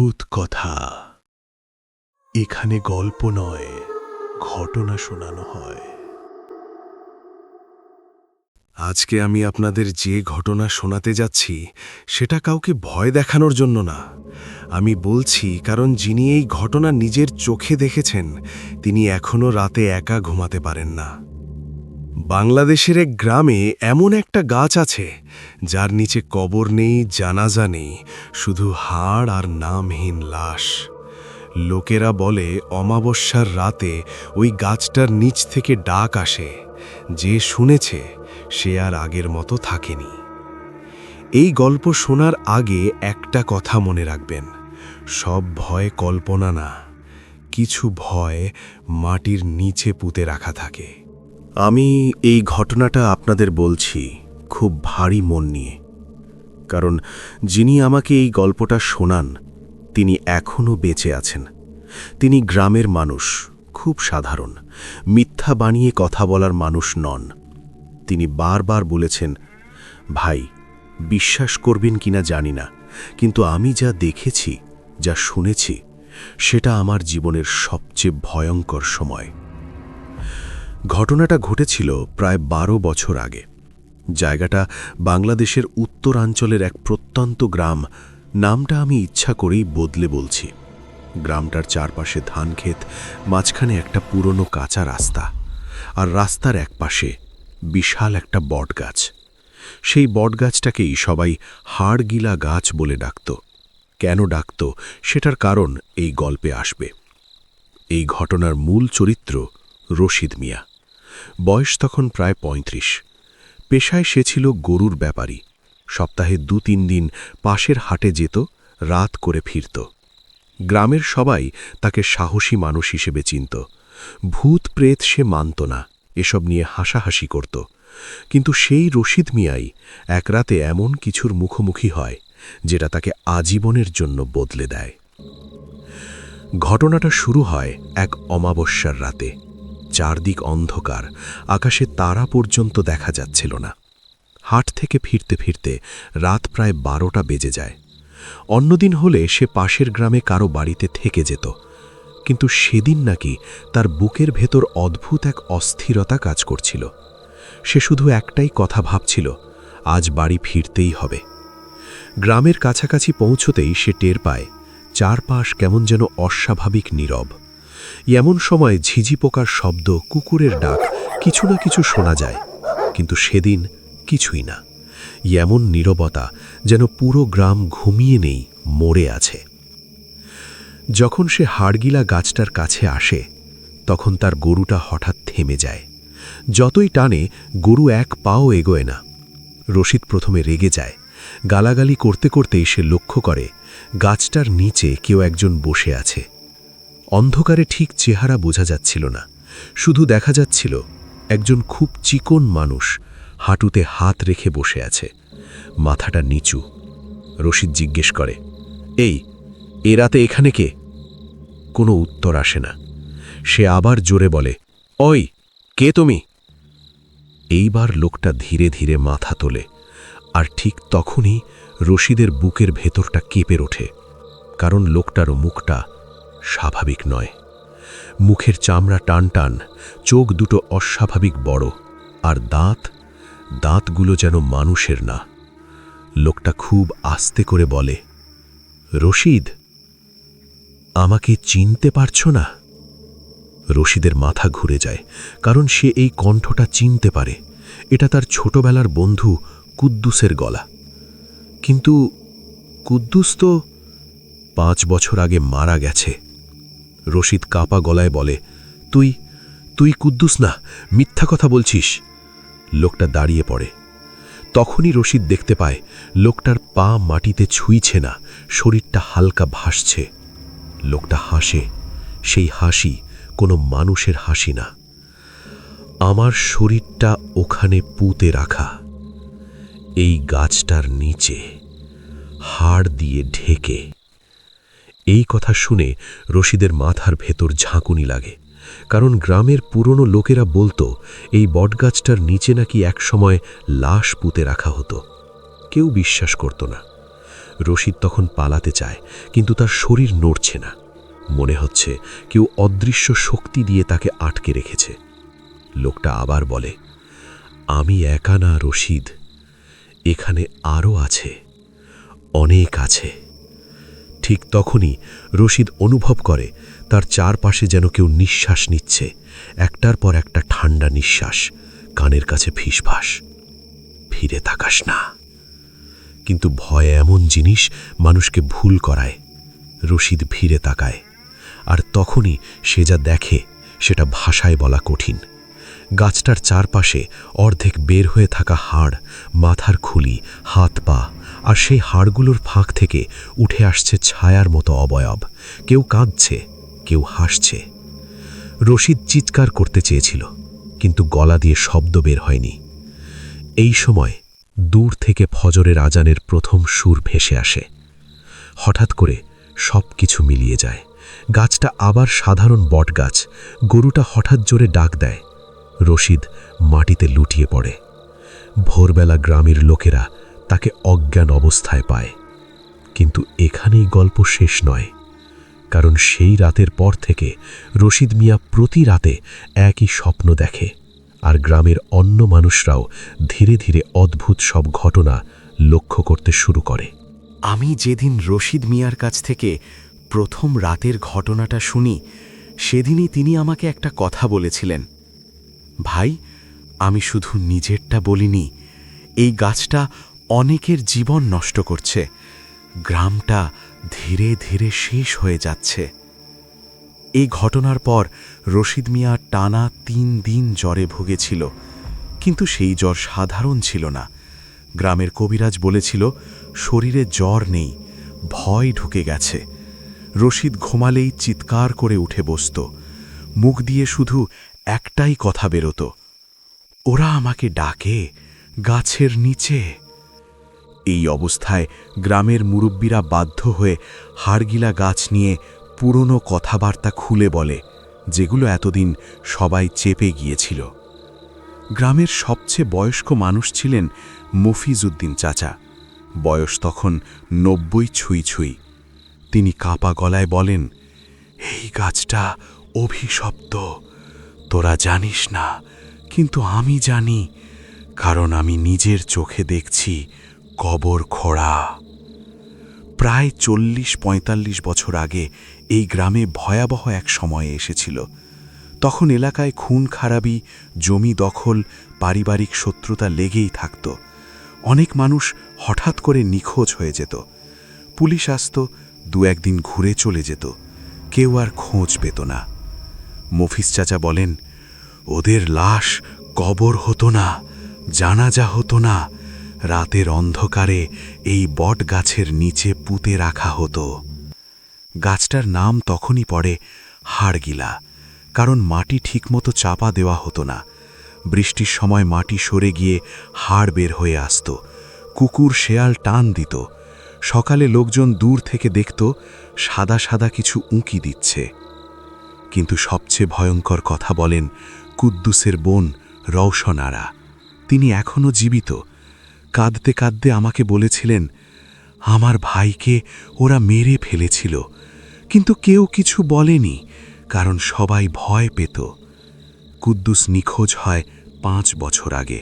ভূত কথা। এখানে গল্প নয়, ঘটনা শোনানো হয়। আজকে আমি আপনাদের যে ঘটনা শোনাতে যাচ্ছি, সেটা কাউকে ভয় দেখানোর জন্য না। আমি বলছি, কারণ যিনি এই ঘটনা নিজের চোখে দেখেছেন, তিনি এখনও রাতে একা ঘুমাতে পারেন না। বাংলাদেশের এক গ্রামে এমন একটা গাছ আছে, যার নিচে কবর নেই, জানাজা নেই, শুধু হাড় আর নামহীন লাশ। লোকেরা বলে, অমাবস্যার রাতে ওই গাছটার নিচ থেকে ডাক আসে। যে শুনেছে, সে আর আগের মতো থাকেনি। এই গল্প শোনার আগে একটা কথা মনে রাখবেন। সব ভয় কল্পনা না, কিছু ভয় মাটির নিচে পুঁতে রাখা থাকে। আমি এই ঘটনাটা আপনাদের বলছি খুব ভারী মন নিয়ে। কারণ যিনি আমাকে এই গল্পটা শোনান, তিনি এখনও বেঁচে আছেন। তিনি গ্রামের মানুষ, খুব সাধারণ, মিথ্যা বানিয়ে কথা বলার মানুষ নন। তিনি বারবার বলেছেন, ভাই, বিশ্বাস করবেন কিনা জানি না, কিন্তু আমি যা দেখেছি, যা শুনেছি, সেটা আমার জীবনের সবচেয়ে ভয়ঙ্কর সময়। ঘটনাটা ঘটেছিল প্রায় বারো বছর আগে। জায়গাটা বাংলাদেশের উত্তরাঞ্চলের এক প্রত্যন্ত গ্রাম। নামটা আমি ইচ্ছা করেই বদলে বলছি। গ্রামটার চারপাশে ধানক্ষেত, মাঝখানে একটা পুরনো কাঁচা রাস্তা আর রাস্তার একপাশে বিশাল একটা বটগাছ। সেই বটগাছটাকেই সবাই হাড়গিলা গাছ বলে ডাকত। কেন ডাকত সেটার কারণ এই গল্পে আসবে। এই ঘটনার মূল চরিত্র রশিদ মিয়া। বয়স তখন প্রায় ৩৫ পেশায় সে ছিল গরুর ব্যাপারী। সপ্তাহে দু তিন দিন পাশের হাটে যেত, রাত করে ফিরত। গ্রামের সবাই তাকে সাহসী মানুষ হিসেবে চিনত। ভূত প্রেত সে মানত না, এসব নিয়ে হাসাহাসি করত। কিন্তু সেই রশিদ মিয়াই এক রাতে এমন কিছুর মুখোমুখি হয়, যেটা তাকে আজীবনের জন্য বদলে দেয়। ঘটনাটা শুরু হয় এক অমাবস্যার রাতে। চারদিক অন্ধকার, আকাশে তারা পর্যন্ত দেখা যাচ্ছিল না। হাট থেকে ফিরতে ফিরতে রাত প্রায় বারোটা বেজে যায়। অন্যদিন হলে সে পাশের গ্রামে কারও বাড়িতে থেকে যেত। কিন্তু সেদিন নাকি তার বুকের ভেতর অদ্ভুত এক অস্থিরতা কাজ করছিল। সে শুধু একটাই কথা ভাবছিল, আজ বাড়ি ফিরতেই হবে। গ্রামের কাছাকাছি পৌঁছতেই সে টের পায়, চারপাশ কেমন যেন অস্বাভাবিক নীরব। এমন সময় ঝিঝি পোকার শব্দ কুকুরের ডাক কিছু না কিছু শোনা যায়, কিন্তু সেদিন কিছুই না। এমন নীরবতা যেন পুরো গ্রাম ঘুমিয়ে নেই, মরে আছে। যখন সে হাড়গিলা গাছটার কাছে আসে, তখন তার গরুটা হঠাৎ থেমে যায়। যতই টানে, গরু এক পাও এগোয় না। রশিদ প্রথমে রেগে যায়। গালাগালি করতে করতেই সে লক্ষ্য করে, গাছটার নিচে কেউ একজন বসে আছে। অন্ধকারে ঠিক চেহারা বোঝা যাচ্ছিল না। শুধু দেখা যাচ্ছিল একজন খুব চিকন মানুষ হাঁটুতে হাত রেখে বসে আছে। মাথাটা নিচু। রশিদ জিজ্ঞেস করে, এই, এ রাতে এখানে কে? কোনো উত্তর আসে না। সে আবার জোরে বলে, ওই, কে তুমি? এইবার লোকটা ধীরে ধীরে মাথা তোলে আর ঠিক তখনই রশিদের বুকের ভেতরটা কেঁপে ওঠে। কারণ লোকটারও মুখটা স্বাভাবিক নয়। মুখের চামড়া টান টান চোখ দুটো অস্বাভাবিক বড়, আর দাঁত, দাঁতগুলো যেন মানুষের না। লোকটা খুব আস্তে করে বলে, রশিদ, আমাকে চিনতে পারছ না? রশিদের মাথা ঘুরে যায়, কারণ সে এই কণ্ঠটা চিনতে পারে। এটা তার ছোটবেলার বন্ধু কুদ্দুসের গলা। কিন্তু কুদ্দুস তো পাঁচ বছর আগে মারা গেছে। রশিদ কাপা গলায় বলে, তুই তুই কুদ্দুস না, মিথ্যা কথা বলছিস? লোকটা দাঁড়িয়ে পড়ে। তখনই রশিদ দেখতে পায়, লোকটার পা মাটিতে ছুঁইছে না, শরীরটা হালকা ভাসছে। লোকটা হাসে, সেই হাসি কোনো মানুষের হাসি না। আমার শরীরটা ওখানে পুঁতে রাখা। এই গাছটার নিচে হাড় দিয়ে ঢেকে এই কথা শুনে রশিদের মাথার ভেতর ঝাঁকুনি লাগে, কারণ গ্রামের পুরনো লোকেরা বলতো, এই বটগাছটার নিচে নাকি একসময় লাশ পুঁতে রাখা হতো। কেউ বিশ্বাস করত না। রশিদ তখন পালাতে চায়, কিন্তু তার শরীর নড়ছে না। মনে হচ্ছে কেউ অদৃশ্য শক্তি দিয়ে তাকে আটকে রেখেছে। লোকটা আবার বলে, আমি একা না রশিদ। এখানে আরও আছে, অনেক আছে। ঠিক তখনই রশিদ অনুভব করে, তার চারপাশে যেন কেউ নিঃশ্বাস নিচ্ছে, একটার পর একটা ঠান্ডা নিঃশ্বাস, কানের কাছে ফিসফাস। ফিরে তাকাস না। কিন্তু ভয় এমন জিনিস মানুষকে ভুল করায়, রশিদ ফিরে তাকায়, আর তখনই সে যা দেখে সেটা ভাষায় বলা কঠিন। গাছটার চারপাশে অর্ধেক বের হয়ে থাকা হাড়, মাথার খুলি, হাত পা আর সেই হাড়গুলোর ফাঁক থেকে উঠে আসছে ছায়ার মতো অবয়ব। কেউ কাঁদছে, কেউ হাসছে। রশিদ চিৎকার করতে চেয়েছিল, কিন্তু গলা দিয়ে শব্দ বের হয়নি। এই সময় দূর থেকে ফজরের আজানের প্রথম সুর ভেসে আসে। হঠাৎ করে সব কিছু মিলিয়ে যায়। গাছটা আবার সাধারণ বটগাছ। গরুটা হঠাৎ জোরে ডাক দেয়। রশিদ মাটিতে লুটিয়ে পড়ে। ভোরবেলা গ্রামের লোকেরা তাকে অজ্ঞান অবস্থায় পায়। কিন্তু এখানেই গল্প শেষ নয়, কারণ সেই রাতের পর থেকে রশিদ মিয়া প্রতি রাতে একই স্বপ্ন দেখে আর গ্রামের অন্য মানুষরাও ধীরে ধীরে অদ্ভুত সব ঘটনা লক্ষ্য করতে শুরু করে। আমি যেদিন রশিদ মিয়ার কাছ থেকে প্রথম রাতের ঘটনাটা শুনি, সেদিনই তিনি আমাকে একটা কথা বলেছিলেন। ভাই, আমি শুধু নিজেরটা বলিনি, এই গাছটা অনেকের জীবন নষ্ট করছে। গ্রামটা ধীরে ধীরে শেষ হয়ে যাচ্ছে। এই ঘটনার পর রশিদ মিয়া টানা তিন দিন জ্বরে ভুগেছিল। কিন্তু সেই জ্বর সাধারণ ছিল না। গ্রামের কবিরাজ বলেছিল, শরীরে জ্বর নেই, ভয় ঢুকে গেছে। রশিদ ঘুমালেই চিৎকার করে উঠে বসত। মুখ দিয়ে শুধু একটাই কথা বেরোত, ওরা আমাকে ডাকে গাছের নিচে। এই অবস্থায় গ্রামের মুরব্বীরা বাধ্য হয়ে হাড়গিলা গাছ নিয়ে পুরনো কথাবার্তা খুলে বলে, যেগুলো এতদিন সবাই চেপে গিয়েছিল। গ্রামের সবচেয়ে বয়স্ক মানুষ ছিলেন মফিজউদ্দিন চাচা। বয়স তখন নব্বই ছুঁই ছুঁই। তিনি কাপা গলায় বলেন, এই গাছটা অভিশপ্ত। তোরা জানিস না, কিন্তু আমি জানি, কারণ আমি নিজের চোখে দেখছি কবর খোড়া। প্রায় চল্লিশ পঁয়তাল্লিশ বছর আগে এই গ্রামে ভয়াবহ এক সময়ে এসেছিল। তখন এলাকায় খুন খারাপি, জমি দখল, পারিবারিক শত্রুতা লেগেই থাকত। অনেক মানুষ হঠাৎ করে নিখোঁজ হয়ে যেত। পুলিশ আসত, দু একদিন ঘুরে চলে যেত। কেউ আর খোঁজ পেত না। মফিস চাচা বলেন, ওদের লাশ কবর হতো না, জানাজা হতো না রাতের অন্ধকারে এই বট গাছের নিচে পুঁতে রাখা হতো। গাছটার নাম তখনই পড়ে হাড়গিলা, কারণ মাটি ঠিকমতো চাপা দেওয়া হতো না। বৃষ্টির সময় মাটি সরে গিয়ে হাড় বের হয়ে আসত, কুকুর শেয়াল টান দিত। সকালে লোকজন দূর থেকে দেখত সাদা সাদা কিছু উঁকি দিচ্ছে। কিন্তু সবচেয়ে ভয়ঙ্কর কথা বলেন কুদ্দুসের বোন রওশনারা। তিনি এখনও জীবিত কাঁদতে কাঁদতে আমাকে বলেছিলেন, আমার ভাইকে ওরা মেরে ফেলেছিল, কিন্তু কেউ কিছু বলেনি, কারণ সবাই ভয় পেত। কুদ্দুস নিখোঁজ হয় পাঁচ বছর আগে।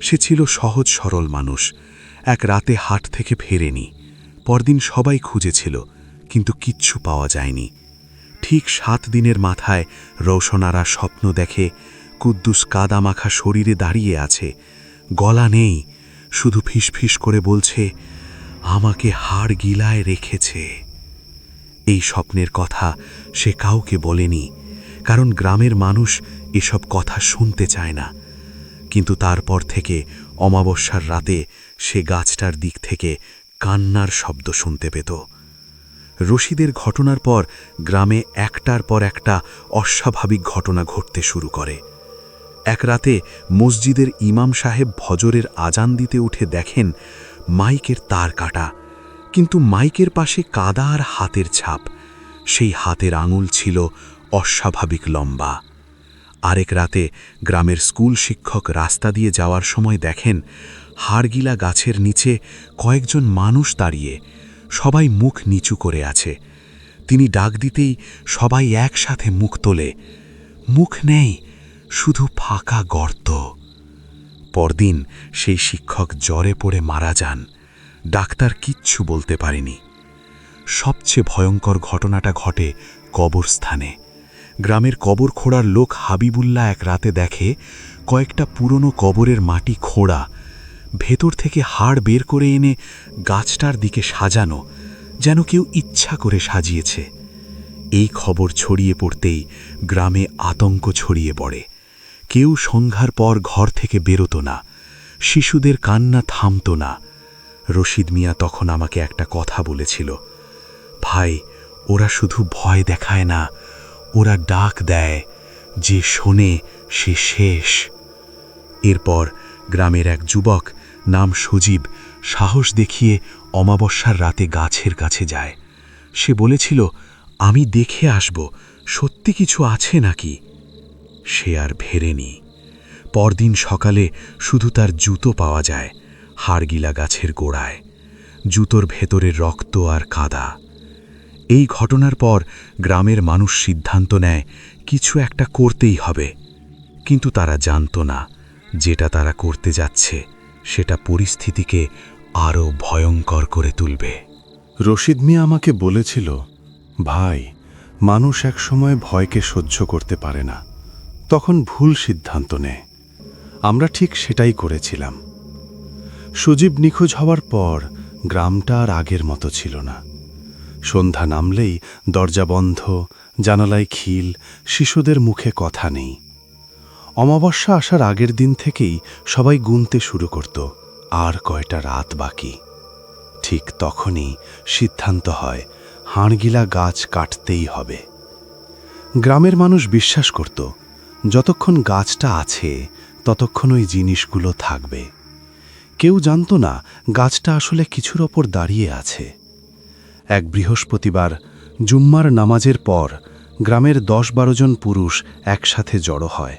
সে ছিল সহজ সরল মানুষ, এক রাতে হাট থেকে ফেরেনি। পরদিন সবাই খুঁজেছিল, কিন্তু কিচ্ছু পাওয়া যায়নি। ঠিক সাত দিনের মাথায় রৌশনারা স্বপ্ন দেখে কুদ্দুস কাদামাখা শরীরে দাঁড়িয়ে আছে, গলা নেই শুধু ফিসফিস করে বলছে, আমাকে হাড় গিলায় রেখেছে। এই স্বপ্নের কথা সে কাউকে বলেনি, কারণ গ্রামের মানুষ এসব কথা শুনতে চায় না। কিন্তু তারপর থেকে অমাবস্যার রাতে সে গাছটার দিক থেকে কান্নার শব্দ শুনতে পেত। রশিদের ঘটনার পর গ্রামে একটার পর একটা অস্বাভাবিক ঘটনা ঘটতে শুরু করে। এক রাতে মসজিদের ইমাম সাহেব ভজরের আজান দিতে উঠে দেখেন মাইকের তার কাটা, কিন্তু মাইকের পাশে কাদা আর হাতের ছাপ। সেই হাতের আঙুল ছিল অস্বাভাবিক লম্বা। আরেক রাতে গ্রামের স্কুল শিক্ষক রাস্তা দিয়ে যাওয়ার সময় দেখেন হাড়গিলা গাছের নিচে কয়েকজন মানুষ দাঁড়িয়ে, সবাই মুখ নিচু করে আছে। তিনি ডাক দিতেই সবাই একসাথে মুখ তোলে। মুখ নেই শুধু ফাঁকা গর্ত। পরদিন সেই শিক্ষক জ্বরে পড়ে মারা যান। ডাক্তার কিচ্ছু বলতে পারেনি। সবচেয়ে ভয়ঙ্কর ঘটনাটা ঘটে কবরস্থানে। গ্রামের কবর খোঁড়ার লোক হাবিবুল্লাহ এক রাতে দেখে কয়েকটা পুরনো কবরের মাটি খোঁড়া, ভেতর থেকে হাড় বের করে এনে গাছটার দিকে সাজানো, যেন কেউ ইচ্ছা করে সাজিয়েছে। এই খবর ছড়িয়ে পড়তেই গ্রামে আতঙ্ক ছড়িয়ে পড়ে। কেউ সন্ধ্যার পর ঘর থেকে বেরোতো না, শিশুদের কান্না থামতো না। রশিদ মিয়া তখন আমাকে একটা কথা বলেছিল, ভাই, ওরা শুধু ভয় দেখায় না, ওরা ডাক দেয়, যে শোনে সে শেষ। এরপর গ্রামের এক যুবক নাম সজীব সাহস দেখিয়ে অমাবস্যার রাতে গাছের কাছে যায়। সে বলেছিল, আমি দেখে আসব, সত্যি কিছু আছে নাকি? সে আর ভেরেনি। পরদিন সকালে শুধু তার জুতো পাওয়া যায় হাড়গিলা গাছের গোড়ায়। জুতোর ভেতরের রক্ত আর কাদা। এই ঘটনার পর গ্রামের মানুষ সিদ্ধান্ত নেয়, কিছু একটা করতেই হবে। কিন্তু তারা জানত না, যেটা তারা করতে যাচ্ছে, সেটা পরিস্থিতিকে আরও ভয়ঙ্কর করে তুলবে। রশিদ মিয়া আমাকে বলেছিল, ভাই, মানুষ একসময় ভয়কে সহ্য করতে পারে না। তখন ভুল সিদ্ধান্ত নেয় আমরা ঠিক সেটাই করেছিলাম। সুজীব নিখোঁজ হওয়ার পর গ্রামটা আর আগের মতো ছিল না। সন্ধ্যা নামলেই দরজা বন্ধ, জানালায় খিল, শিশুদের মুখে কথা নেই। অমাবস্যা আসার আগের দিন থেকেই সবাই গুনতে শুরু করত, আর কয়টা রাত বাকি। ঠিক তখনই সিদ্ধান্ত হয়, হাড়গিলা গাছ কাটতেই হবে। গ্রামের মানুষ বিশ্বাস করত যতক্ষণ গাছটা আছে, ততক্ষণ ওই জিনিসগুলো থাকবে। কেউ জানত না গাছটা আসলে কিছুর ওপর দাঁড়িয়ে আছে। এক বৃহস্পতিবার, জুম্মার নামাজের পর, গ্রামের দশ বারো জন পুরুষ একসাথে জড়ো হয়।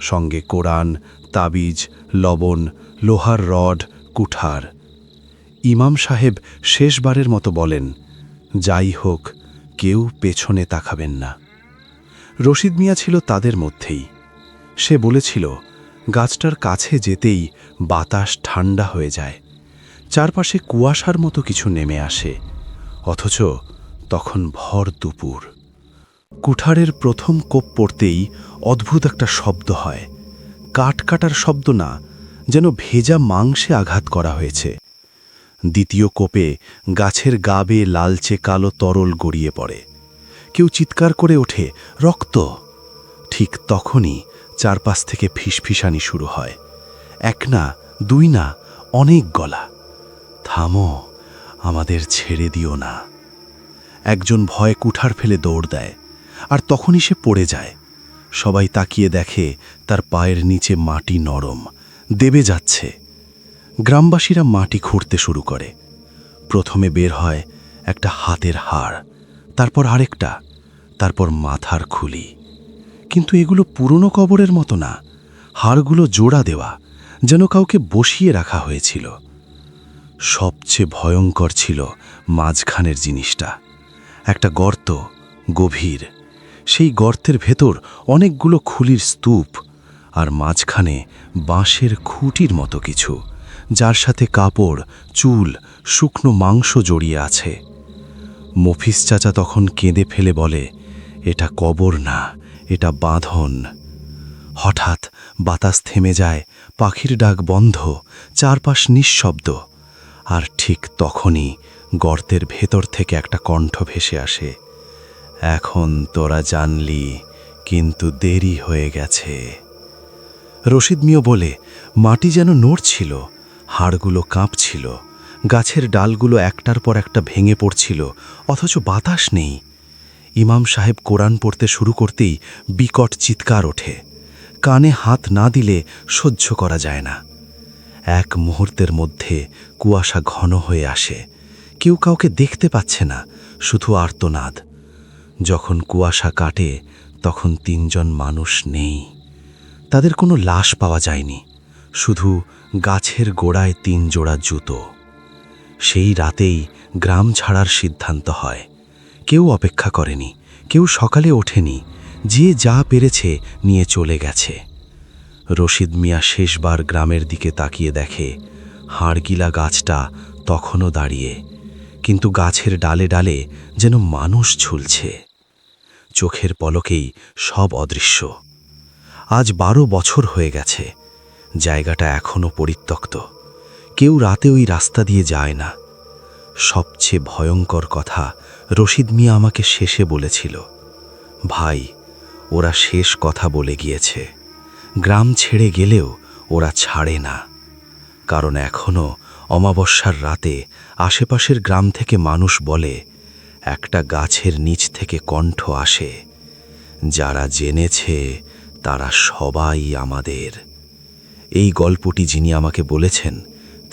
সঙ্গে কোরআন, তাবিজ, লবণ, লোহার রড, কুঠার। ইমাম সাহেব শেষবারের মতো বলেন, যাই হোক, কেউ পেছনে তাকাবেন না। রশিদ মিয়া ছিল তাদের মধ্যেই। সে বলেছিল, গাছটার কাছে যেতেই বাতাস ঠান্ডা হয়ে যায়। চারপাশে কুয়াশার মতো কিছু নেমে আসে, অথচ তখন ভর দুপুর। কুঠারের প্রথম কোপ পড়তেই অদ্ভুত একটা শব্দ হয়। কাঠ কাটার শব্দ না, যেন ভেজা মাংসে আঘাত করা হয়েছে। দ্বিতীয় কোপে গাছের গা বেয়ে লালচে কালো তরল গড়িয়ে পড়ে। কেউ চিৎকার করে ওঠে, রক্ত। ঠিক তখনই চারপাশ থেকে ফিসফিসানি শুরু হয়। এক না, দুই না, অনেক গলা। থামো, আমাদের ছেড়ে দিও না। একজন ভয়ে কুঠার ফেলে দৌড় দেয়, আর তখনই সে পড়ে যায়। সবাই তাকিয়ে দেখে তার পায়ের নিচে মাটি নরম, দেবে যাচ্ছে। গ্রামবাসীরা মাটি খুঁড়তে শুরু করে। প্রথমে বের হয় একটা হাতের হাড়। তারপর আরেকটা, তারপর মাথার খুলি। কিন্তু এগুলো পুরনো কবরের মতো না। হাড়গুলো জোড়া দেওয়া, যেন কাউকে বসিয়ে রাখা হয়েছিল। সবচেয়ে ভয়ঙ্কর ছিল মাঝখানের জিনিসটা। একটা গর্ত, গভীর। সেই গর্তের ভেতর অনেকগুলো খুলির স্তূপ আর মাঝখানে বাঁশের খুঁটির মতো কিছু, যার সাথে কাপড়, চুল, শুকনো মাংস জড়িয়ে আছে। মফিস চাচা তখন কেঁদে ফেলে বলে, এটা কবর না, এটা বাঁধন। হঠাৎ বাতাস থেমে যায়, পাখির ডাক বন্ধ, চারপাশ নিঃশব্দ। আর ঠিক তখনই গর্তের ভেতর থেকে একটা কণ্ঠ ভেসে আসে, এখন তোরা জানলি, কিন্তু দেরি হয়ে গেছে। রশিদ মিও বলে, মাটি যেন নড়ছিল, হাড়গুলো কাঁপছিল গাছের ডালগুলো একটার পর একটা ভেঙে পড়ছিল, অথচ বাতাস নেই। ইমাম সাহেব কোরআন পড়তে শুরু করতেই বিকট চিৎকার ওঠে। কানে হাত না দিলে সহ্য করা যায় না। এক মুহূর্তের মধ্যে কুয়াশা ঘন হয়ে আসে। কেউ কাউকে দেখতে পাচ্ছে না, শুধু আর্তনাদ। যখন কুয়াশা কাটে, তখন তিনজন মানুষ নেই। তাদের কোনো লাশ পাওয়া যায়নি, শুধু গাছের গোড়ায় তিন জোড়া জুতো। সেই রাতেই গ্রাম ছাড়ার সিদ্ধান্ত হয়। কেউ অপেক্ষা করেনি, কেউ সকালে ওঠেনি, যে যা পেরেছে নিয়ে চলে গেছে। রশিদ মিয়া শেষবার গ্রামের দিকে তাকিয়ে দেখে, হাড়গিলা গাছটা তখনও দাঁড়িয়ে, কিন্তু গাছের ডালে ডালে যেন মানুষ ঝুলছে। চোখের পলকেই সব অদৃশ্য। আজ বারো বছর হয়ে গেছে, জায়গাটা এখনও পরিত্যক্ত। কেউ রাতে ওই রাস্তা দিয়ে যায় না। সবচেয়ে ভয়ঙ্কর কথা, রশিদ মিয়া আমাকে শেষে বলেছিল, ভাই, ওরা শেষ কথা বলে গিয়েছে। গ্রাম ছেড়ে গেলেও ওরা ছাড়ে না। কারণ এখনও অমাবস্যার রাতে আশেপাশের গ্রাম থেকে মানুষ বলে, একটা গাছের নিচ থেকে কণ্ঠ আসে। যারা জেনেছে তারা সবাই আমাদের। এই গল্পটি যিনি আমাকে বলেছেন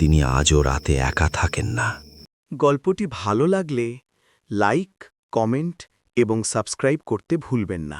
তিনি আজও রাতে একা থাকেন না। গল্পটি ভালো লাগলে লাইক, কমেন্ট এবং সাবস্ক্রাইব করতে ভুলবেন না।